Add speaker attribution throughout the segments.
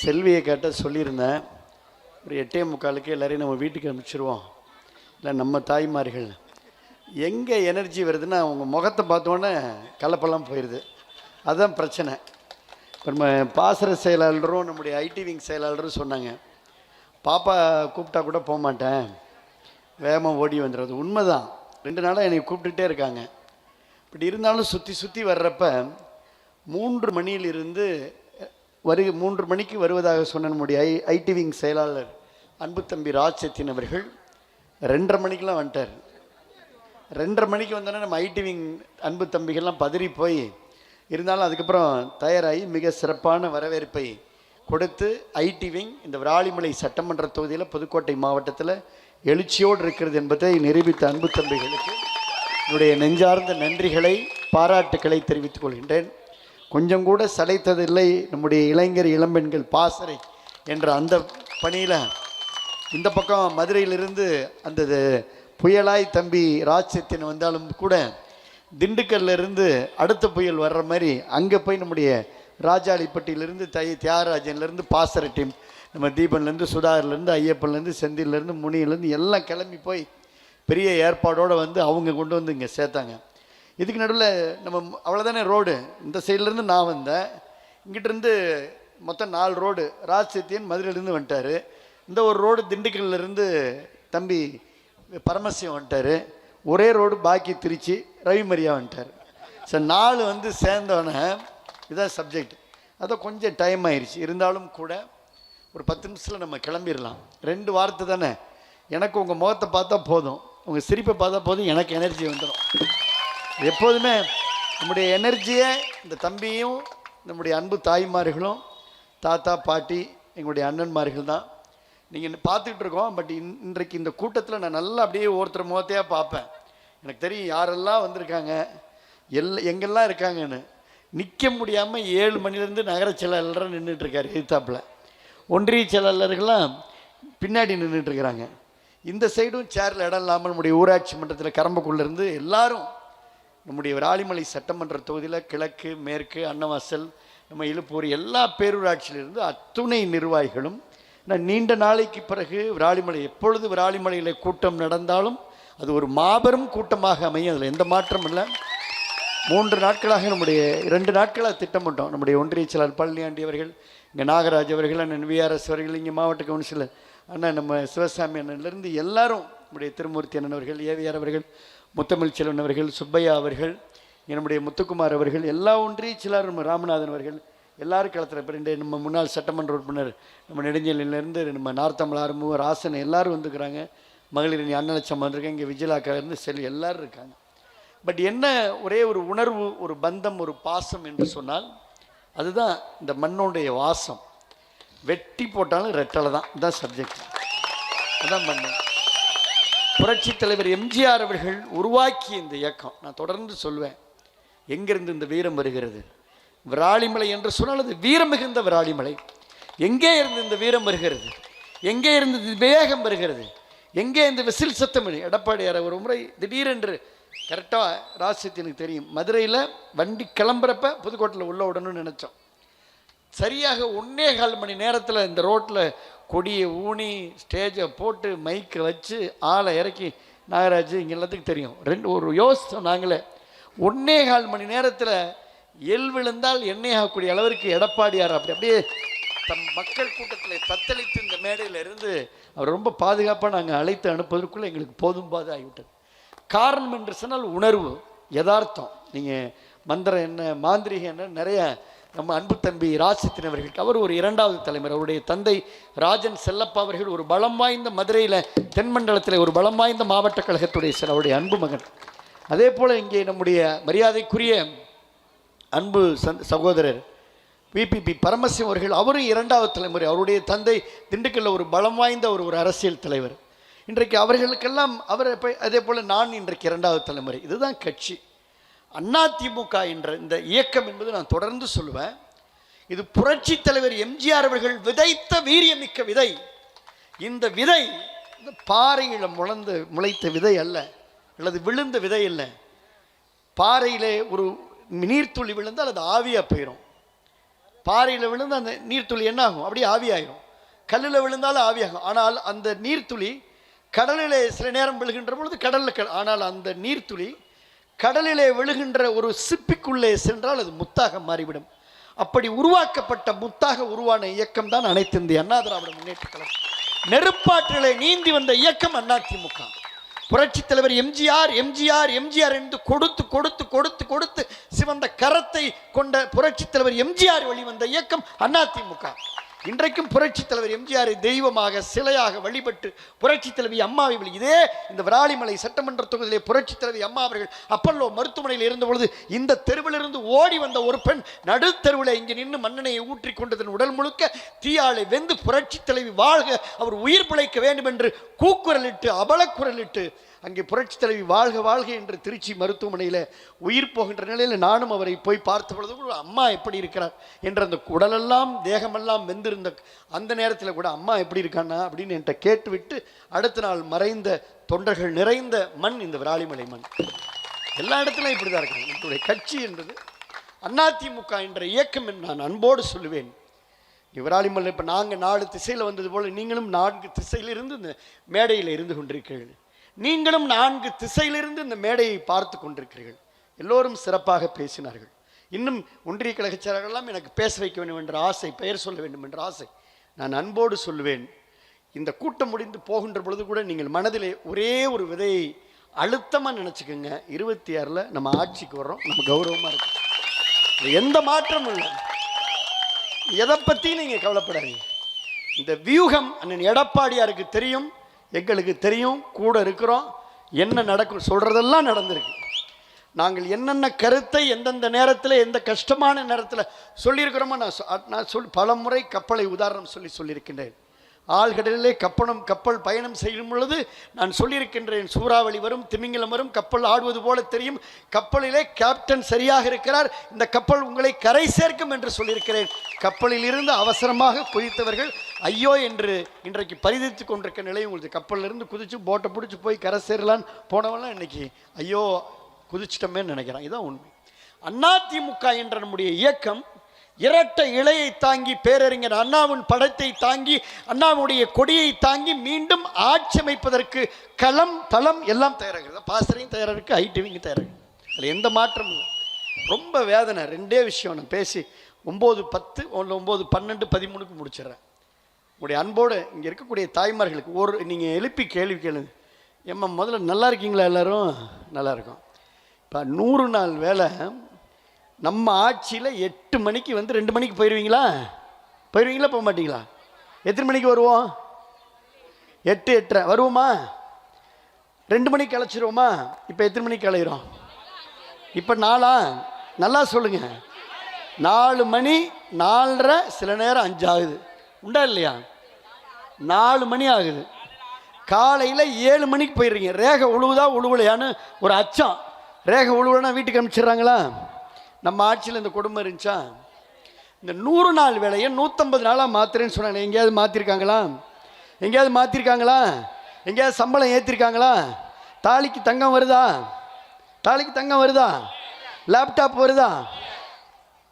Speaker 1: செல்வியை கேட்டால் சொல்லியிருந்தேன். ஒரு எட்டே முக்காலுக்கு எல்லாரையும் நம்ம வீட்டுக்கு அனுப்பிச்சிருவோம். இல்லை நம்ம தாய்மார்கள். எங்கே எனர்ஜி வருதுன்னா அவங்க முகத்தை பார்த்தோன்னே கலப்பெல்லாம் போயிடுது அதுதான் பிரச்சனை. இப்போ நம்ம பாசர செயலாளரும் நம்முடைய ஐடி விங் செயலாளரும் சொன்னாங்க. பாப்பா கூப்பிட்டா கூட போக மாட்டேன். வேகமாக ஓடி வந்துடுறது. உண்மைதான். ரெண்டு நாளாக என்னை கூப்பிட்டுட்டே இருக்காங்க. இப்படி இருந்தாலும் சுற்றி சுற்றி வர்றப்ப மூன்று மணியிலிருந்து வருகை மூன்று மணிக்கு வருவதாக சொன்ன நம்முடைய ஐ ஐடி விங் செயலாளர் அன்பு தம்பி ராஜ்சத்தின் அவர்கள் ரெண்டரை மணிக்கெலாம் வந்துட்டார். ரெண்டரை மணிக்கு வந்தோடனே நம்ம ஐடி விங் அன்பு தம்பிகள்லாம் பதறி போய் இருந்தாலும் அதுக்கப்புறம் தயாராகி மிக சிறப்பான வரவேற்பை கொடுத்து ஐடி விங் இந்த விராலிமலை சட்டமன்ற தொகுதியில் புதுக்கோட்டை மாவட்டத்தில் எழுச்சியோடு இருக்கிறது என்பதை நிரூபித்த அன்பு தம்பிகளுக்கு என்னுடைய நெஞ்சார்ந்த நன்றிகளை பாராட்டுக்களை தெரிவித்துக் கொள்கின்றேன். கொஞ்சம் கூட சளைத்ததில்லை. நம்முடைய இளைஞர் இளம்பெண்கள் பாசறை என்ற அந்த பணியில் இந்த பக்கம் மதுரையிலிருந்து அந்த புயலாய் தம்பி ராஜ்சத்தியன் வந்தாலும் கூட திண்டுக்கல்லிருந்து அடுத்த புயல் வர்ற மாதிரி அங்கே போய் நம்முடைய ராஜாளிப்பட்டியிலிருந்து தை தியாகராஜன்லேருந்து பாசறை டீம் நம்ம தீபன்லேருந்து சுதாகர்லேருந்து ஐயப்பன்லேருந்து செந்தில்லேருந்து முனியிலேருந்து எல்லாம் கிளம்பி போய் பெரிய ஏற்பாடோடு வந்து அவங்க கொண்டு வந்து இங்கே சேர்த்தாங்க. இதுக்கு நடுவில் நம்ம அவ்வளோதானே ரோடு. இந்த சைட்லேருந்து நான் வந்தேன். இங்கிட்டிருந்து மொத்தம் நாலு ரோடு. ராஜ் சத்தியன் மதுரையிலேருந்து வந்துட்டார். இந்த ஒரு ரோடு திண்டுக்கல்லேருந்து தம்பி பரமசிவம் வந்துட்டார். ஒரே ரோடு பாக்கி திருச்சி ரவிமரியா வந்துட்டார். சரி நாலு வந்து சேர்ந்தோன்னே இதுதான் சப்ஜெக்ட் அதான் கொஞ்சம் டைம் ஆயிடுச்சு இருந்தாலும் கூட ஒரு பத்து நிமிஷத்தில் நம்ம கிளம்பிடலாம். ரெண்டு வார்த்தை தானே. எனக்கு உங்கள் முகத்தை பார்த்தா போதும். உங்கள் சிரிப்பை பார்த்தா போதும். எனக்கு எனர்ஜி வந்துடும் எப்போதுமே நம்முடைய எனர்ஜியை இந்த தம்பியும் நம்முடைய அன்பு தாய்மார்களும் தாத்தா பாட்டி எங்களுடைய அண்ணன்மார்கள் தான். நீங்கள் பார்த்துக்கிட்டு இருக்கோம் பட் இன் இன்றைக்கு இந்த கூட்டத்தில் நான் நல்லா அப்படியே ஒருத்தர் முகத்தையாக பார்ப்பேன். எனக்கு தெரியும் யாரெல்லாம் வந்திருக்காங்க எல் எங்கெல்லாம் இருக்காங்கன்னு. நிற்க முடியாமல் ஏழு மணிலேருந்து நகர செயலாளராக நின்றுட்டுருக்காரு எதிர்த்தாப்பில். எதிர்த்தாப்புல ஒன்றிய செயலாளர்கள்லாம் பின்னாடி நின்றுட்டுருக்குறாங்க இந்த சைடும் சேரில் இடம் இல்லாமல் நம்முடைய ஊராட்சி மன்றத்தில் கரம்பக்குள்ளேருந்து எல்லாரும் நம்முடைய விராலிமலை சட்டமன்ற தொகுதியில் கிழக்கு மேற்கு அன்னவாசல் நம்ம இழுப்பூர் எல்லா பேரூராட்சியிலிருந்து அத்துணை நிர்வாகிகளும் நான் நீண்ட நாளைக்கு பிறகு விராலிமலை எப்பொழுது விராலிமலையில் கூட்டம் நடந்தாலும் அது ஒரு மாபெரும் கூட்டமாக அமையும். அதில் எந்த மாற்றமும் இல்லை. மூன்று நாட்களாக நம்முடைய இரண்டு நாட்களாக திட்டமிட்டோம் நம்முடைய ஒன்றிய செயலர் பழனியாண்டி அவர்கள் இங்கே நாகராஜ் அவர்கள் அண்ணன் விஆர்எஸ் அவர்கள் இங்கே மாவட்ட கவுன்சிலர் அண்ணன் நம்ம சிவசாமி அண்ணன்லேருந்து எல்லாரும் நம்முடைய திருமூர்த்தி அண்ணன் அவர்கள் ஏவிஆர் அவர்கள் முத்தமிழ் செல்வன் அவர்கள் சுப்பையா அவர்கள் என்னுடைய நம்முடைய முத்துக்குமார் அவர்கள் எல்லா ஒன்றிய சிலர் நம்ம ராமநாதன் அவர்கள் எல்லாரும் களத்தில் இப்போ ரெண்டு நம்ம முன்னாள் சட்டமன்ற உறுப்பினர் நம்ம நெடுஞ்செல்லிலேருந்து நம்ம நார்த்தமிழ் ஆரம்பு ராசன் எல்லாரும் வந்துருக்குறாங்க. மகளிர் அணி வந்திருக்காங்க. இங்கே விஜயலாக்காலேருந்து செல் எல்லோரும் இருக்காங்க. பட் என்ன ஒரே ஒரு உணர்வு ஒரு பந்தம் ஒரு பாசம் என்று சொன்னால் அதுதான் இந்த மண்ணுடைய வாசம். வெட்டி போட்டாலும் ரெட்டலை தான். இதுதான் சப்ஜெக்ட் அதான் பண்ணேன் புரட்சி தலைவர் எம்ஜிஆர் அவர்கள் உருவாக்கிய இந்த இயக்கம். நான் தொடர்ந்து சொல்வேன் எங்கிருந்து இந்த வீரம் வருகிறது? விராலிமலை என்று சொன்னால் அது வீரம் மிகுந்த விராலிமலை. எங்கே இருந்து இந்த வீரம் வருகிறது? எங்கே இருந்து இந்த வேகம் வருகிறது? எங்கே இந்த விசில் சத்தம் எடப்பாடியார் ஒரு முறை திடீரென்று கரெக்டாக ராசித்து எனக்கு தெரியும். மதுரையில் வண்டி கிளம்புறப்ப புதுக்கோட்டையில் உள்ள விடணும்னு நினச்சோம். சரியாக ஒன்னே கால் மணி நேரத்தில் இந்த ரோட்டில் கொடியை ஊனி ஸ்டேஜை போட்டு மைக்கை வச்சு ஆளை இறக்கி நாகராஜ் இங்கே எல்லாத்துக்கும் தெரியும். ரெண்டு ஒரு யோசித்தோம் நாங்களே ஒன்னே கால் மணி நேரத்தில் எல் விழுந்தால் எண்ணெய் ஆகக்கூடிய அளவிற்கு எடப்பாடியார் அப்படி அப்படியே தம் மக்கள் கூட்டத்தில் தத்தளித்து இந்த மேடையில் இருந்து அவர் ரொம்ப பாதுகாப்பாக நாங்கள் அழைத்து அனுப்புவதற்குள்ளே எங்களுக்கு போதும் பாது ஆகிவிட்டது காரணம் என்று சொன்னால் உணர்வு யதார்த்தம். நீங்கள் மந்திரம் என்ன மாந்திரிகம் என்ன நிறைய நம்ம அன்பு தம்பி ராசித்தின் அவர்களுக்கு அவர் ஒரு இரண்டாவது தலைவர் அவருடைய தந்தை ராஜன் செல்லப்பா அவர்கள் ஒரு பலம் வாய்ந்த மதுரையில் தென்மண்டலத்தில் ஒரு பலம் வாய்ந்த மாவட்ட கழகத்துடைய சில அவருடைய அன்பு மகன். அதே போல் இங்கே நம்முடைய மரியாதைக்குரிய அன்பு சந் சகோதரர் விபிபி பரமசிவம் அவர்கள் அவரும் இரண்டாவது தலைமுறை. அவருடைய தந்தை திண்டுக்கல்ல ஒரு பலம் வாய்ந்த ஒரு ஒரு அரசியல் தலைவர். இன்றைக்கு அவர்களுக்கெல்லாம் அவர் அதே போல் நான் இன்றைக்கு இரண்டாவது தலைமுறை. இதுதான் கட்சி. அதிமுக என்ற இந்த இயக்கம் என்பது நான் தொடர்ந்து சொல்லுவேன். இது புரட்சி தலைவர் எம்ஜிஆர் அவர்கள் விதைத்த வீரியமிக்க விதை. இந்த விதை இந்த பாறையில் முளந்து முளைத்த விதை அல்ல அல்லது விழுந்த விதை இல்லை பாறையிலே ஒரு நீர்த்துளி விழுந்தால் அது ஆவியாக போயிடும் பாறையில் விழுந்து அந்த நீர்த்துளி என்ன ஆகும் அப்படியே ஆவியாயிரும். கல்லில் விழுந்தாலும் ஆவியாகும். ஆனால் அந்த நீர்த்துளி கடலில் சில நேரம் விழுகின்ற பொழுது கடலில் ஆனால் அந்த நீர்த்துளி கடலிலே விழுகின்ற ஒரு சிப்பிக்குள்ளே சென்றால் அது முத்தாக மாறிவிடும். அப்படி உருவாக்கப்பட்ட முத்தாக உருவான இயக்கம் தான் அனைத்து இந்திய அண்ணா திராவிட முன்னேற்ற கழகம். நெருப்பாற்றலை நீந்தி வந்த இயக்கம் அதிமுக புரட்சித் தலைவர் எம்ஜிஆர் எம்ஜிஆர் எம்ஜிஆர் என்று கொடுத்து கொடுத்து கொடுத்து கொடுத்து சிவந்த கரத்தை கொண்ட புரட்சித் தலைவர் எம்ஜிஆர் வெளிவந்த இயக்கம் அதிமுக இன்றைக்கும் புரட்சித் தலைவர் எம்ஜிஆரை தெய்வமாக சிலையாக வழிபட்டு புரட்சி தலைவி அம்மாவை வழி இதே இந்த விராலிமலை சட்டமன்ற தொகுதியிலே புரட்சி தலைவி அம்மா அவர்கள் அப்பல்லோ மருத்துவமனையில் இருந்த பொழுது இந்த தெருவிலிருந்து ஓடி வந்த ஒரு பெண் நடுத்தெருவில் இங்கே நின்று மண்ணெண்ணையை ஊற்றி கொண்டதன் உடல் முழுக்க தீயாளை வெந்து புரட்சித் தலைவி வாழ்க அவர் உயிர் பிழைக்க வேண்டும் என்று கூக்குரலிட்டு அபலக்குரலிட்டு அங்கே புரட்சி தலைவி வாழ்க வாழ்க என்று திருச்சி மருத்துவமனையில் உயிர் போகின்ற நிலையில் நானும் அவரை போய் பார்த்த பொழுது கூட அம்மா எப்படி இருக்கிறார் என்ற அந்த உடலெல்லாம் தேகமெல்லாம் வெந்திருந்த அந்த நேரத்தில் கூட அம்மா எப்படி இருக்காண்ணா அப்படின்னு என்கிட்ட கேட்டுவிட்டு அடுத்த நாள் மறைந்த தொண்டர்கள் நிறைந்த மண் இந்த விராலிமலை மண். எல்லா இடத்துலையும் இப்படி தான் இருக்காங்க என்னுடைய கட்சி என்றது அதிமுக என்ற இயக்கம் என்று நான் அன்போடு சொல்லுவேன். விராலிமலை இப்போ நாங்கள் நாலு திசையில் வந்தது போல் நீங்களும் நான்கு திசையிலிருந்து இந்த மேடையில் இருந்து கொண்டிருக்கிறீர்கள். நீங்களும் நான்கு திசையிலிருந்து இந்த மேடையை பார்த்து கொண்டிருக்கிறீர்கள். எல்லோரும் சிறப்பாக பேசினார்கள். இன்னும் ஒன்றிய கழகச் செயலாளர்கள்லாம் எனக்கு பேச வைக்க வேண்டும் என்ற ஆசை பெயர் சொல்ல வேண்டும் என்ற ஆசை நான் அன்போடு சொல்லுவேன். இந்த கூட்டம் முடிந்து போகின்ற பொழுது கூட நீங்கள் மனதிலே ஒரே ஒரு விதையை அழுத்தமாக நினச்சிக்கோங்க. இருபத்தி ஆறில் நம்ம ஆட்சிக்கு வர்றோம். நம்ம கௌரவமாக இருக்கும். எந்த மாற்றமும் இல்லை. எதை பற்றி நீங்கள் கவலைப்படாதீங்க. இந்த வியூகம் அண்ணன் எடப்பாடியாருக்கு தெரியும். எங்களுக்கு தெரியும் கூட இருக்கிறோம் என்ன நடக்கும் சொல்கிறதெல்லாம் நடந்திருக்கு. நாங்கள் என்னென்ன கருத்தை எந்தெந்த நேரத்தில் எந்த கஷ்டமான நேரத்தில் சொல்லியிருக்கிறோமோ நான் சொ- நான் சொல் பல முறை கப்பலை உதாரணம் சொல்லி சொல்லியிருக்கின்றேன். ஆழ்கடலிலே கப்பனம் கப்பல் பயணம் செய்யும் பொழுது நான் சொல்லியிருக்கின்றேன் சூறாவளி வரும் திமிங்கலம் வரும் கப்பல் ஆடுவது போல தெரியும். கப்பலிலே கேப்டன் சரியாக இருக்கிறார். இந்த கப்பல் உங்களை கரை சேர்க்கும் என்று சொல்லியிருக்கிறேன். கப்பலில் இருந்து அவசரமாக குதித்தவர்கள் ஐயோ என்று இன்றைக்கு பரிதித்து கொண்டிருக்க நிலை உங்களுக்கு கப்பலிலிருந்து குதித்து போட்டை பிடிச்சி போய் கரை சேரலான்னு போனவெல்லாம் இன்னைக்கு ஐயோ குதிச்சிட்டோமேன்னு நினைக்கிறான். இதான் உண்மை. அதிமுக என்ற நம்முடைய இயக்கம் இரட்டை இலையை தாங்கி பேரறிஞர் அண்ணாவின் படத்தை தாங்கி அண்ணாவுடைய கொடியை தாங்கி மீண்டும் ஆட்சி அமைப்பதற்கு களம் தளம் எல்லாம் தயாராகிறது. பாசறையும் தயாராக இருக்குது ஐடிவிங்க தயாராக அதில் எந்த மாற்றமும் இல்லை. ரொம்ப வேதனை. ரெண்டே விஷயம் நான் பேசி ஒம்பது பத்து ஒன்று ஒம்பது பன்னெண்டு பதிமூணுக்கு முடிச்சிடுறேன். உங்களுடைய அன்போடு இங்கே இருக்கக்கூடிய தாய்மார்களுக்கு ஒரு நீங்கள் எழுப்பி கேள்வி கேளுங்க. ஏம்மா முதல்ல நல்லா இருக்கீங்களா எல்லோரும்? நல்லா இருக்கும். இப்போ நூறு நாள் வேலை நம்ம ஆட்சியில் எட்டு மணிக்கு வந்து ரெண்டு மணிக்கு போயிடுவீங்களா போயிடுவீங்களா போக மாட்டீங்களா? எத்தனை மணிக்கு வருவோம்? எட்டு எட்டரை. வருவோமா? ரெண்டு மணிக்கு கிளச்சிருவோமா இப்போ எத்தனை மணிக்கு கிளையிறோம் இப்போ நாளா? நல்லா சொல்லுங்க. நாலு மணி நாலரை சில நேரம் அஞ்சு ஆகுது உண்டா இல்லையா? நாலு மணி ஆகுது. காலையில் ஏழு மணிக்கு போயிடுறீங்க ரேகை உழுவுதா உழுவலையான்னு ஒரு அச்சம். ரேகை உழுவுலன்னா வீட்டுக்கு அனுப்பிச்சிடுறாங்களா? நம்ம ஆட்சியில் இந்த கொடுமை இருந்துச்சா? இந்த நூறு நாள் வேலையை நூற்றம்பது நாளாக மாத்துறேன்னு சொன்னாங்க எங்கேயாவது மாற்றிருக்காங்களா எங்கேயாவது மாற்றிருக்காங்களா எங்கேயாவது சம்பளம் ஏற்றிருக்காங்களா தாலிக்கு தங்கம் வருதா? தாலிக்கு தங்கம் வருதா? லேப்டாப் வருதா?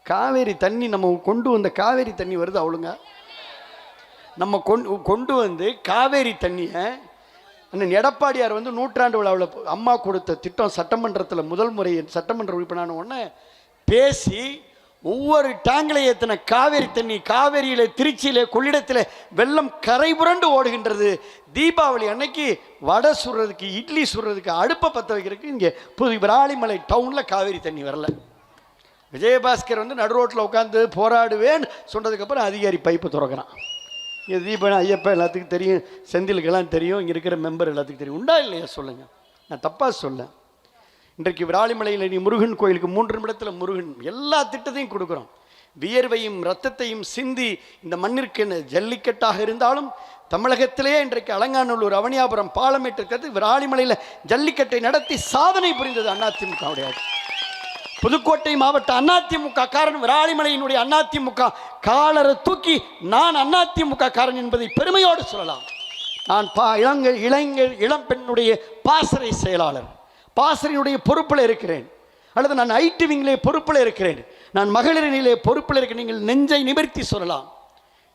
Speaker 1: காவேரி தண்ணி நம்ம கொண்டு வந்த காவேரி தண்ணி வருது அவ்வளோங்க நம்ம கொண்டு கொண்டு வந்து காவேரி தண்ணியை அண்ணன் எடப்பாடியார் வந்து நூற்றாண்டு விழாவில் அம்மா கொடுத்த திட்டம் சட்டமன்றத்தில் முதல் முறை சட்டமன்ற உறுப்பினான உடனே பேசி ஒவ்வொரு டேங்கில் ஏற்றின காவேரி தண்ணி காவேரியில் திருச்சியில் கொள்ளிடத்தில் வெள்ளம் கரை புரண்டு ஓடுகின்றது. தீபாவளி அன்னைக்கு வடை சுடுறதுக்கு இட்லி சுடுறதுக்கு அடுப்பை பற்ற வைக்கிறதுக்கு இங்கே புது விராலிமலை டவுனில் காவேரி தண்ணி வரல. விஜயபாஸ்கர் வந்து நடு ரோட்டில் உட்காந்து போராடுவேன் சொன்னதுக்கப்புறம் அதிகாரி பைப்பு திறக்கிறான். இங்கே தீபன் ஐயப்பா எல்லாத்துக்கும் தெரியும் செந்திலுக்கெல்லாம் தெரியும் இங்கே இருக்கிற மெம்பர் எல்லாத்துக்கும் தெரியும். உண்டா இல்லையா சொல்லுங்கள் நான் தப்பாக சொல்லேன் இன்றைக்கு விராலிமலையில் நீ முருகன் கோயிலுக்கு மூன்று நிமிடத்தில் முருகன் எல்லா திட்டத்தையும் கொடுக்குறோம். வியர்வையும் ரத்தத்தையும் சிந்தி இந்த மண்ணிற்கு என்ன ஜல்லிக்கட்டாக இருந்தாலும் தமிழகத்திலே இன்றைக்கு அலங்காநல்லூர் அவனியாபுரம் பாலமேட்டு இருக்கிறது விராலிமலையில் ஜல்லிக்கட்டை நடத்தி சாதனை புரிந்தது அதிமுகவுடைய புதுக்கோட்டை மாவட்ட அதிமுக காரன் விராலிமலையினுடைய அதிமுக காலரை தூக்கி நான் அதிமுக காரன் என்பதை பெருமையோடு சொல்லலாம். நான் பா இளங்கள் இளைஞர் இளம் பெண்ணுடைய பாசறை செயலாளர். பாசறையினுடைய பொறுப்பில் இருக்கிறேன். அல்லது நான் ஐடி விங்கிலே பொறுப்பில் இருக்கிறேன். நான் மகளிரினிலே பொறுப்பில் இருக்க நீங்கள் நெஞ்சை நிமிர்த்தி சொல்லலாம்.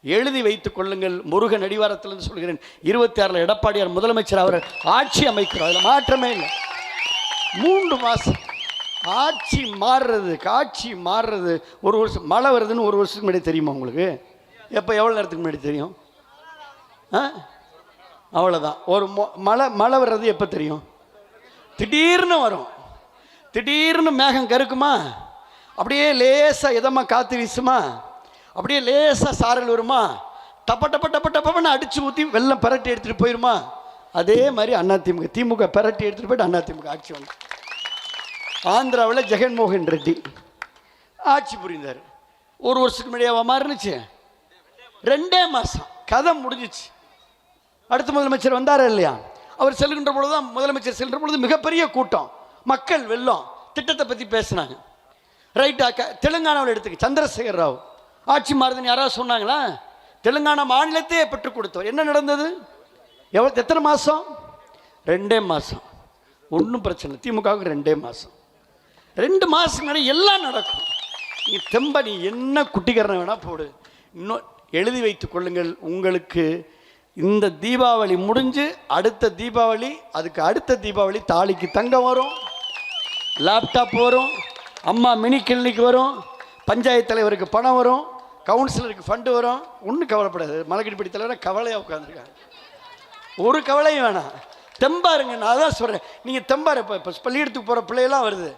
Speaker 1: எழுதி வைத்துக் கொள்ளுங்கள். முருகன் அடிவாரத்தில் சொல்கிறேன். இருபத்தி ஆறில் எடப்பாடியார் முதலமைச்சர் அவர் ஆட்சி அமைக்கிறார். அதில் மாற்றமே இல்லை. மூன்று மாதம் ஆட்சி மாறுறது காட்சி மாறுறது. ஒரு வருஷம் மழை வருதுன்னு ஒரு வருஷத்துக்கு முன்னாடி தெரியுமா உங்களுக்கு? எப்போ? எவ்வளோ நேரத்துக்கு முன்னாடி தெரியும்? ஆ? அவ்வளோதான் ஒரு மொ- மழை மழை வர்றது எப்போ தெரியும்? திடீர்னு வரும். திடீர்னு மேகம் கருக்குமா? அப்படியே லேசாக இதமாக காற்று வீசுமா? அப்படியே லேசாக சாரல் வருமா? டப்ப டப்ப டப்ப டப்பன்னு அடித்து ஊற்றி வெள்ளம் பெரட்டி எடுத்துகிட்டு போயிருமா? அதே மாதிரி அண்ணா திமுக. திமுக பெரட்டி எடுத்துகிட்டு போயிட்டு அண்ணா திமுக ஆட்சி வந்து ஆந்திராவில் ஜெகன்மோகன் ரெட்டி. ஆட்சி புரிந்தார். ஒரு வருஷத்துக்கு முன்னாடி மாறுனுச்சு. ரெண்டே மாதம் கதை முடிஞ்சிச்சு. அடுத்த முதலமைச்சர் வந்தாரா இல்லையா? அவர் செல்கின்ற பொழுது தான் முதலமைச்சர் செல்கின்ற பொழுது மிகப்பெரிய கூட்டம். மக்கள் வெள்ளம். திட்டத்தை பற்றி பேசினாங்க. ரைட்டாக்க அக்கா தெலுங்கானாவில் எடுத்துக்க சந்திரசேகர் ராவ். ஆட்சி மாறுதுன்னு யாராவது சொன்னாங்களா? தெலுங்கானா மாநிலத்தையே பெற்றுக் கொடுத்தோம் என்ன நடந்தது? எவ்வளோ எத்தனை மாதம் ரெண்டே மாதம் ஒன்றும் பிரச்சனை இல்லை. திமுகவுக்கு ரெண்டே மாதம் ரெண்டு மாதம் எல்லாம் நடக்கும். நீ தெம்ப நீ என்ன குட்டிக்கரணை வேணால் போடு. இன்னும் எழுதி வைத்துக் கொள்ளுங்கள். உங்களுக்கு இந்த தீபாவளி முடிஞ்சு அடுத்த தீபாவளி அதுக்கு அடுத்த தீபாவளி தாலிக்கு தங்கம் வரும் லேப்டாப் வரும் அம்மா மினி கிளினிக் வரும் பஞ்சாயத்து தலைவருக்கு பணம் வரும் கவுன்சிலருக்கு ஃபண்டு வரும். ஒன்றும் கவலைப்படாது. மலைக்கடிப்படி தலைவராக கவலையாக உட்காந்துருக்காங்க ஒரு கவலையும் வேணாம். தெம்பா இருங்க நான் அதான் சொல்கிறேன் நீங்கள் தெம்பா இப்போ இப்போ பள்ளிக்கூடத்துக்கு போகிற பிள்ளையெல்லாம் வருது.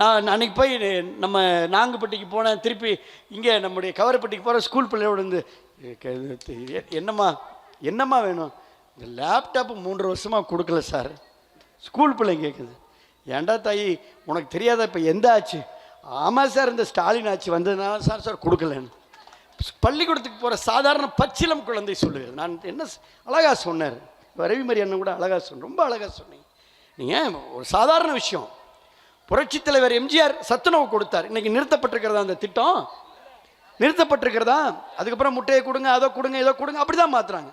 Speaker 1: நான் அன்னைக்கு போய் நம்ம நாங்குப்பட்டிக்கு போனேன் திருப்பி இங்கே நம்முடைய கவரப்பட்டிக்கு போகிற ஸ்கூல் பிள்ளையோடு வந்து என்னம்மா என்னம்மா வேணும்? இந்த லேப்டாப்பு மூன்று வருஷமாக கொடுக்கல சார். ஸ்கூல் பிள்ளைங்க கேட்குது ஏன்டா தாயி உனக்கு தெரியாத இப்போ எந்த ஆச்சு? ஆமாம் சார் இந்த ஸ்டாலின் ஆட்சி வந்ததுனால சார் சார் கொடுக்கலன்னு. பள்ளிக்கூடத்துக்கு போகிற சாதாரண பச்சிலம் குழந்தை சொல்லுது நான் என்ன அழகாக அழகா சொன்னார். ரவிமரி அண்ணன் கூட அழகா சொன்ன ரொம்ப அழகா சொன்னீங்க. நீங்கள் ஒரு சாதாரண விஷயம். புரட்சித் தலைவர் எம்ஜிஆர் சத்துணவு கொடுத்தார். இன்றைக்கி நிறுத்தப்பட்டிருக்கிறதா அந்த திட்டம்? நிறுத்தப்பட்டிருக்கிறதா? அதுக்கப்புறம் முட்டையை கொடுங்க அதை கொடுங்க இதை கொடுங்க அப்படி தான் மாற்றுறாங்க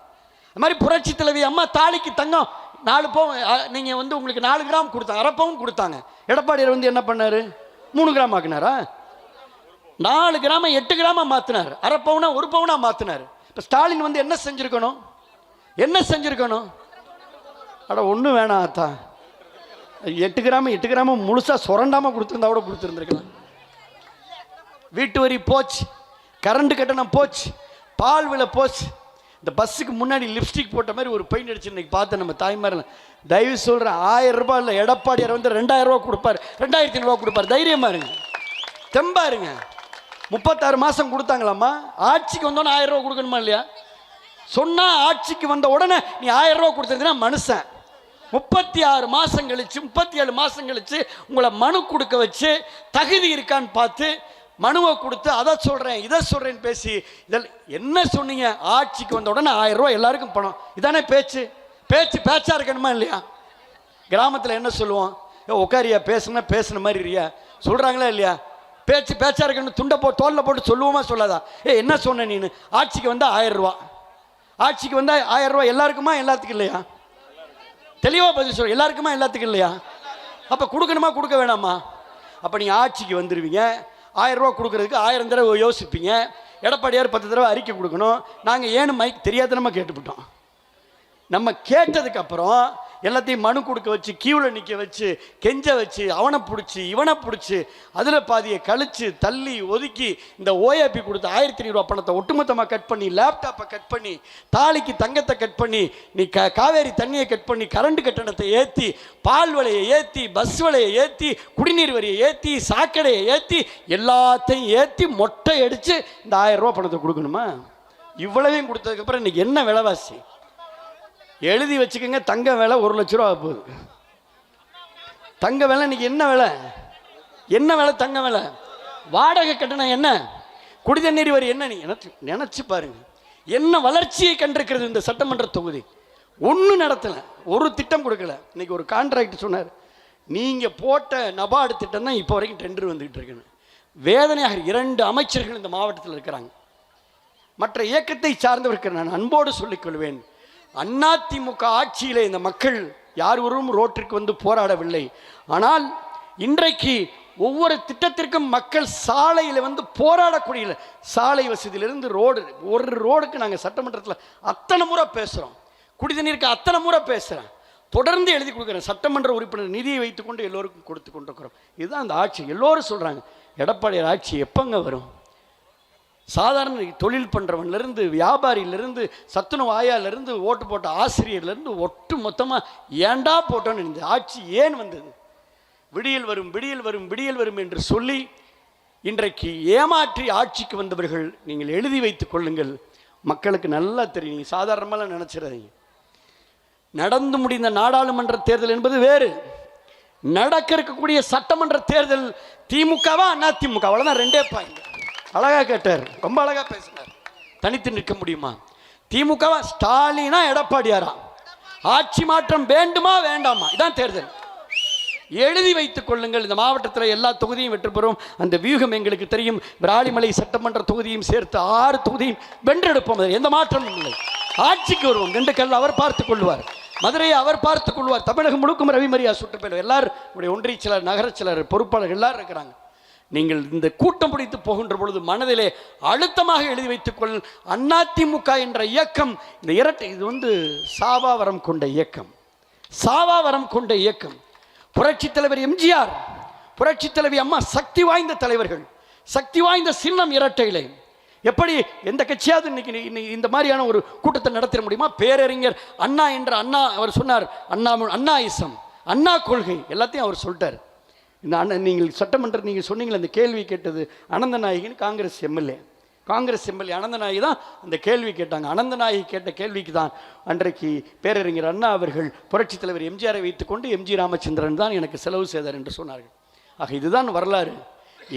Speaker 1: அது மாதிரி புரட்சி தலைவி அம்மா தாலிக்கு தங்கம் நாலு பவுன் நீங்கள் வந்து உங்களுக்கு நாலு கிராம் கொடுத்தாங்க அரை பவுன் கொடுத்தாங்க. எடப்பாடியார் வந்து என்ன பண்ணார்? மூணு கிராம் ஆக்குனாரா? நாலு கிராம எட்டு கிராம மாற்றினார் அரை பவுனா ஒரு பவுனா மாற்றினார் இப்போ ஸ்டாலின் வந்து என்ன செஞ்சுருக்கணும்? என்ன செஞ்சுருக்கணும்? அட ஒன்றும் வேணாம் அத்தா. எட்டு கிராம எட்டு கிராம முழுசாக சுரண்டாமல் கொடுத்துருந்தா கூட கொடுத்துருந்துருக்கலாம். வீட்டு வரி போச்சு. கரண்ட் கட்டணம் போச்சு. பால் விலை போச்சு. இந்த பஸ்ஸுக்கு முன்னாடி லிப்ஸ்டிக் போட்ட மாதிரி ஒரு பெயிண்ட் அடிச்சு இன்னைக்கு பார்த்தேன் நம்ம தாய்மாரில் தயவு சொல்கிறேன் ஆயிரம் ரூபாய் இல்லை எடப்பாடியார் வந்து ரெண்டாயிரம் ரூபா கொடுப்பார். ரெண்டாயிரத்தி ஐநூறுவா கொடுப்பார். தைரியமா இருங்க. தெம்பா இருங்க. முப்பத்தாறு மாதம் கொடுத்தாங்களாம்மா? ஆட்சிக்கு வந்தோன்னே ஆயிரம் ரூபா கொடுக்கணுமா இல்லையா? சொன்னால் ஆட்சிக்கு வந்த உடனே நீ ஆயிரம் ரூபா கொடுத்துருந்தீங்கன்னா மனுஷன். முப்பத்தி ஆறு மாதம் கழிச்சு முப்பத்தி ஏழு மாதம் கழிச்சு உங்களை மனு கொடுக்க வச்சு தகுதி இருக்கான்னு பார்த்து மனுவை கொடுத்து அதை சொல்கிறேன் இதை சொல்கிறேன்னு பேசி இதில் என்ன சொன்னீங்க? ஆட்சிக்கு வந்த உடனே ஆயிரம் ரூபா எல்லாருக்கும் பணம். இதானே பேச்சு? பேச்சு பேச்சாக இருக்கணுமா இல்லையா? கிராமத்தில் என்ன சொல்லுவோம்? ஏ உட்காரியா பேசுனா பேசுன மாதிரி இருக்கியா? சொல்கிறாங்களா இல்லையா? பேச்சு பேச்சா இருக்கணும் துண்டை போ தோலில் போட்டு சொல்லுவோமா சொல்லாதா? ஏ என்ன சொன்ன நீனு? ஆட்சிக்கு வந்தால் ஆயிரம் ரூபா. ஆட்சிக்கு வந்தால் ஆயிரம் ரூபா எல்லாருக்குமா எல்லாத்துக்கும் இல்லையா? தெளிவாக பதில் சொல்ல எல்லாருக்குமா எல்லாத்துக்கும் இல்லையா? அப்போ கொடுக்கணுமா கொடுக்க வேணாமா? அப்போ நீங்கள் ஆட்சிக்கு வந்துடுவீங்க ஆயிரம் ரூபா கொடுக்குறதுக்கு ஆயிரம் தடவை யோசிப்பீங்க. எடப்பாடியார் பத்து தடவை அறிக்கை கொடுக்கணும். நாங்கள் ஏன்னு மைக் தெரியாதனமாக கேட்டுவிட்டோம் நம்ம கேட்டதுக்கப்புறம் எல்லாத்தையும் மனு கொடுக்க வச்சு கியூவில் நிற்க வச்சு கெஞ்ச வச்சு அவனை பிடிச்சி இவனை பிடிச்சி அதில் பாதியை கழிச்சு தள்ளி ஒதுக்கி இந்த ஓஏபி கொடுத்த ஆயிரத்தி ஐநூறுரூவா பணத்தை ஒட்டுமொத்தமாக கட் பண்ணி லேப்டாப்பை கட் பண்ணி தாலிக்கு தங்கத்தை கட் பண்ணி நீ க காவேரி தண்ணியை கட் பண்ணி கரண்ட் கட்டணத்தை ஏற்றி பால் விலையை ஏற்றி பஸ் விலையை ஏற்றி குடிநீர் வரியை ஏற்றி சாக்கடையை ஏற்றி எல்லாத்தையும் ஏற்றி மொட்டை அடித்து இந்த ஆயிரம் ரூபா பணத்தை கொடுக்கணுமா? இவ்வளவையும் கொடுத்ததுக்கப்புறம் இன்னைக்கு என்ன விலைவாசி? எழுதி வச்சுக்கோங்க தங்க விலை ஒரு லட்ச ரூபா போகுது. தங்க விலை இன்னைக்கு என்ன விலை? என்ன விலை தங்க விலை? வாடகை கட்டணம் என்ன? குடிதண்ணீர் வரி என்ன நீ நினச்சி நினச்சி பாருங்க. என்ன வளர்ச்சியை கண்டிருக்கிறது இந்த சட்டமன்ற தொகுதி? ஒன்றும் நடத்தலை ஒரு திட்டம் கொடுக்கல. இன்னைக்கு ஒரு கான்ட்ராக்ட் சொன்னார் நீங்கள் போட்ட நபார்டு திட்டம் தான் இப்போ வரைக்கும் டெண்டர் வந்துகிட்டு இருக்குன்னு. வேதனையாக இரண்டு அமைச்சர்கள் இந்த மாவட்டத்தில் இருக்கிறாங்க. மற்ற இயக்கத்தை சார்ந்தவர்கள் நான் அன்போடு சொல்லிக்கொள்வேன் அதிமுக ஆட்சியில் இந்த மக்கள் யார் ஒருவரும் ரோட்டிற்கு வந்து போராடவில்லை. ஆனால் இன்றைக்கு ஒவ்வொரு திட்டத்திற்கும் மக்கள் சாலையில் வந்து போராடக்கூடிய சாலை வசதியிலிருந்து ரோடு ஒரு ரோடுக்கு நாங்கள் சட்டமன்றத்தில் அத்தனை முறை பேசுகிறோம் குடிதண்ணீருக்கு அத்தனை முறை பேசுகிறேன் தொடர்ந்து எழுதி கொடுக்குறேன். சட்டமன்ற உறுப்பினர் நிதியை வைத்துக்கொண்டு எல்லோருக்கும் கொடுத்து கொண்டிருக்கிறோம். இதுதான் அந்த ஆட்சி. எல்லோரும் சொல்கிறாங்க எடப்பாடியார் ஆட்சி எப்போங்க வரும்? சாதாரண தொழில் பண்ணுறவன்லேருந்து வியாபாரியிலேருந்து சத்துணவு ஆயாலேருந்து ஓட்டு போட்ட ஆசிரியர்லேருந்து ஒட்டு மொத்தமாக ஏண்டா போட்டோன்னு இருந்தது ஆட்சி ஏன் வந்தது? விடியல் வரும் விடியல் வரும் விடியல் வரும் என்று சொல்லி இன்றைக்கு ஏமாற்றி ஆட்சிக்கு வந்தவர்கள் நீங்கள் எழுதி வைத்து கொள்ளுங்கள். மக்களுக்கு நல்லா தெரியும். நீங்கள் சாதாரணமாக நினச்சிடாதீங்க. நடந்து முடிந்த நாடாளுமன்ற தேர்தல் என்பது வேறு. நடக்க இருக்கக்கூடிய சட்டமன்ற தேர்தல் திமுகவா அண்ணா திமுக அவ்வளோதான் ரெண்டே பாயிண்ட் அழகாக கேட்டார். ரொம்ப அழகாக பேசினார். தனித்து நிற்க முடியுமா? திமுகவா ஸ்டாலினா எடப்பாடியாரா? ஆட்சி மாற்றம் வேண்டுமா வேண்டாமா? இதான் தேர்தல். எழுதி வைத்துக் கொள்ளுங்கள். இந்த மாவட்டத்தில் எல்லா தொகுதியும் வெற்றி பெறும். அந்த வியூகம் எங்களுக்கு தெரியும். விராலிமலை சட்டமன்ற தொகுதியும் சேர்த்து ஆறு தொகுதியும் வென்றெடுப்போம். எந்த மாற்றமும் இல்லை. ஆட்சிக்கு வருவோம். திண்டுக்கல் அவர் பார்த்துக் கொள்வார். மதுரையை அவர் பார்த்துக் கொள்வார். தமிழகம் முழுக்கும் ரவிமரியா சுற்றுப்பயணம் எல்லாரும் உடைய ஒன்றிய சிலர் நகர சிலர் பொறுப்பாளர் எல்லாரும் இருக்கிறாங்க. நீங்கள் இந்த கூட்டம் பிடித்து போகின்ற பொழுது மனதிலே அழுத்தமாக எழுதி வைத்துக் கொள். அதிமுக என்ற இயக்கம் இந்த இரட்டை இது வந்து சாவாவரம் கொண்ட இயக்கம். சாவாவரம் கொண்ட இயக்கம். புரட்சித் தலைவர் எம்ஜிஆர் புரட்சித் தலைவி அம்மா சக்தி வாய்ந்த தலைவர்கள் சக்தி வாய்ந்த சின்னம் இரட்டையிலே. எப்படி எந்த கட்சியாவது இன்னைக்கு இன்னைக்கு இந்த மாதிரியான ஒரு கூட்டத்தை நடத்திட முடியுமா? பேரறிஞர் அண்ணா என்ற அண்ணா அவர் சொன்னார் அண்ணா அண்ணா இசம் அண்ணா கொள்கை எல்லாத்தையும் அவர் சொல்லிட்டார். இந்த அண்ணன் நீங்கள் சட்டமன்றம் நீங்கள் சொன்னீங்களே அந்த கேள்வி கேட்டது அனந்தநாயகின்னு காங்கிரஸ் எம்எல்ஏ. காங்கிரஸ் எம்எல்ஏ அனந்தநாயகி தான் அந்த கேள்வி கேட்டாங்க. அனந்தநாயகி கேட்ட கேள்விக்கு தான் அன்றைக்கு பேரறிஞர் அண்ணா அவர்கள் புரட்சித் தலைவர் எம்ஜிஆரை வைத்துக்கொண்டு எம்ஜி ராமச்சந்திரன் தான் எனக்கு செலவு செய்தார் என்று சொன்னார்கள். ஆக இதுதான் வரலாறு.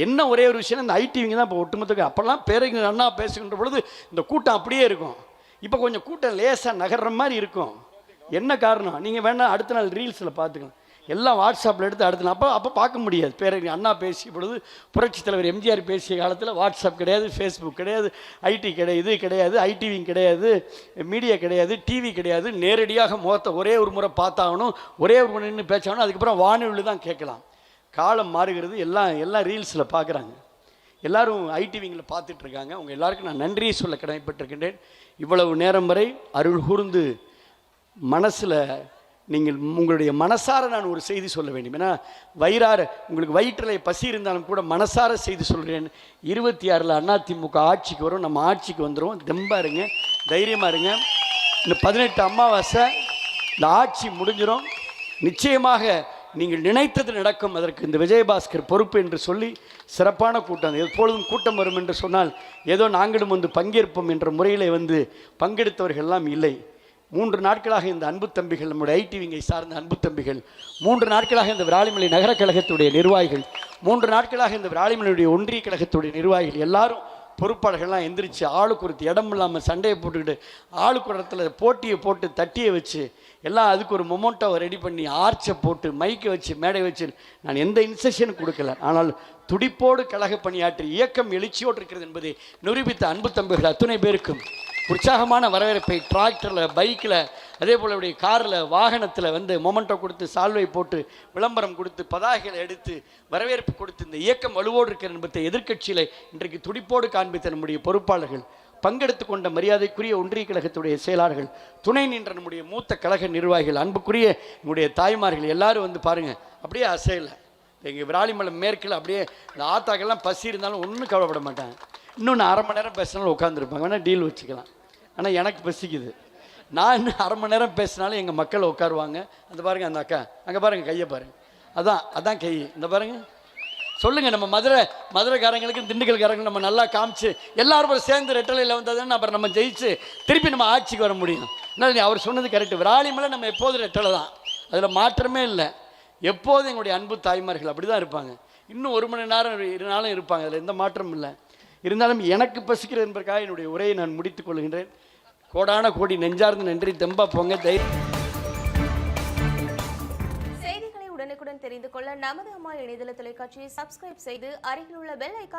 Speaker 1: என்ன ஒரே ஒரு விஷயம் இந்த ஐடிவிங்க தான் இப்போ ஒட்டுமொத்த அப்போல்லாம் பேரறிஞர் அண்ணா பேசுகின்ற பொழுது இந்த கூட்டம் அப்படியே இருக்கும். இப்போ கொஞ்சம் கூட்டம் லேசாக நகர்ற மாதிரி இருக்கும். என்ன காரணம்? நீங்கள் வேணால் அடுத்த நாள் ரீல்ஸில் பார்த்துக்கலாம். எல்லாம் வாட்ஸ்அப்பில் எடுத்து அடுத்த அப்போ அப்போ பார்க்க முடியாது. பேர் அண்ணா பேசிய பொழுது புரட்சித் தலைவர் எம்ஜிஆர் பேசிய காலத்தில் வாட்ஸ்அப் கிடையாது ஃபேஸ்புக் கிடையாது ஐடி கிடையாது இது கிடையாது ஐடிவியும் கிடையாது மீடியா கிடையாது டிவி கிடையாது. நேரடியாக முகத்தை ஒரே ஒரு முறை பார்த்தாகணும் ஒரே ஒரு முறை நின்று பேச்சாகணும் அதுக்கப்புறம் வானொலி தான் கேட்கலாம். காலம் மாறுகிறது எல்லாம் எல்லாம் ரீல்ஸில் பார்க்குறாங்க. எல்லாரும் ஐடிவிங்கில் பார்த்துட்டு இருக்காங்க. எல்லாருக்கும் நான் நன்றியை சொல்ல கடமைப்பட்டிருக்கின்றேன். இவ்வளவு நேரம் வரை அருள் கூர்ந்து மனசில் நீங்கள் உங்களுடைய மனசார நான் ஒரு செய்தி சொல்ல வேண்டும். ஏன்னா வயிறார உங்களுக்கு வயிற்றில் பசி இருந்தாலும் கூட மனசார செய்தி சொல்கிறேன் இருபத்தி ஆறில் அதிமுக ஆட்சிக்கு வரும் நம்ம ஆட்சிக்கு வந்துடும் தெம்பா இருங்க தைரியமாக இருங்க. இந்த பதினெட்டு அமாவாசை இந்த ஆட்சி முடிஞ்சிடும் நிச்சயமாக நீங்கள் நினைத்தது நடக்கும். அதற்கு இந்த விஜயபாஸ்கர் பொறுப்பு என்று சொல்லி சிறப்பான கூட்டம். எப்பொழுதும் கூட்டம் வரும் என்று சொன்னால் ஏதோ நாங்களும் வந்து பங்கேற்போம் என்ற முறையில் வந்து பங்கெடுத்தவர்கள் எல்லாம் இல்லை. மூன்று நாட்களாக இந்த அன்பு தம்பிகள் நம்முடைய ஐடிவிங்கை சார்ந்த அன்பு தம்பிகள் மூன்று நாட்களாக இந்த விராலிமலை நகர கழகத்துடைய நிர்வாகிகள் மூன்று நாட்களாக இந்த விராலிமலையுடைய ஒன்றிய கழகத்துடைய நிர்வாகிகள் எல்லாரும் பொறுப்பாளர்கள்லாம் எந்திரிச்சு ஆளுக்கு ஒரு இடம் இல்லாமல் சண்டையை போட்டுக்கிட்டு ஆளுக்கு ஒரு இடத்துல போட்டியை போட்டு தட்டியை வச்சு எல்லாம் அதுக்கு ஒரு மொமெண்ட்டோவை ரெடி பண்ணி ஆர்ச்சை போட்டு மைக்கை வச்சு மேடை வச்சு நான் எந்த இன்செக்ஷனும் கொடுக்கல. ஆனால் துடிப்போடு கழக பணியாற்றி இயக்கம் எழுச்சியோடு இருக்கிறது என்பதை நிரூபித்த அன்பு தம்பிகள் அத்துணை பேருக்கும் உற்சாகமான வரவேற்பை டிராக்டரில் பைக்கில் அதே போல் உடைய காரில் வாகனத்தில் வந்து மொமெண்ட்டோ கொடுத்து சால்வை போட்டு விளம்பரம் கொடுத்து பதாகைகளை எடுத்து வரவேற்பு கொடுத்து இந்த இயக்கம் வலுவோடு இருக்கிற என்பதை எதிர்க்கட்சியில் இன்றைக்கு துடிப்போடு காண்பித்த நம்முடைய பொறுப்பாளர்கள் பங்கெடுத்து கொண்ட மரியாதைக்குரிய ஒன்றிய கழகத்துடைய செயலாளர்கள் துணை நின்ற நம்முடைய மூத்த கழக நிர்வாகிகள் அன்புக்குரிய நம்முடைய தாய்மார்கள் எல்லாரும் வந்து பாருங்கள் அப்படியே அசையலை. எங்கள் விராலிமலை மேற்கில் அப்படியே இந்த ஆத்தாக்கெல்லாம் பசி இருந்தாலும் ஒன்றும் கவலைப்பட மாட்டாங்க. இன்னொன்று அரை மணி நேரம் பேசினாலும் உட்காந்துருப்பாங்க வேணால் டீல் வச்சுக்கலாம். ஆனால் எனக்கு பசிக்குது. நான் இன்னும் அரை மணி நேரம் பேசினாலும் எங்கள் மக்கள் உட்காருவாங்க. அந்த பாருங்க அந்த அக்கா. அங்கே பாருங்க கையை பாருங்கள் அதான் அதான் கை. இந்த பாருங்க. சொல்லுங்கள் நம்ம மதுரை மதுரைக்காரங்களுக்கு திண்டுக்கல்காரங்களுக்கு நம்ம நல்லா காமிச்சு எல்லாரும் சேர்ந்து ரெட்டலையில் வந்ததுன்னு அப்புறம் நம்ம ஜெயிச்சு திருப்பி நம்ம ஆட்சிக்கு வர முடியும். என்ன அவர் சொன்னது கரெக்டு விராலிமலை நம்ம எப்போதும் ரெட்டலை தான். அதில் மாற்றமே இல்லை. எப்போதும் எங்களுடைய அன்பு தாய்மார்கள் அப்படி தான் இருப்பாங்க. இன்னும் ஒரு மணி நேரம் இரு நாளும் இருப்பாங்க. அதில் எந்த மாற்றமும் இல்லை. இருந்தாலும் எனக்கு பசிக்கிறது என்பதற்காக என்னுடைய உரையை நான் முடித்துக் கொள்கின்றேன். கோடான கோடி நெஞ்சார்ந்து நன்றி தெம்பா போங்க தைரியம்
Speaker 2: செய்திகளை உடனுக்குடன் தெரிந்து கொள்ள நமது அம்மா இணையதள தொலைக்காட்சியை சப்ஸ்கிரைப் செய்து அருகில் உள்ள பெல் ஐக்கான்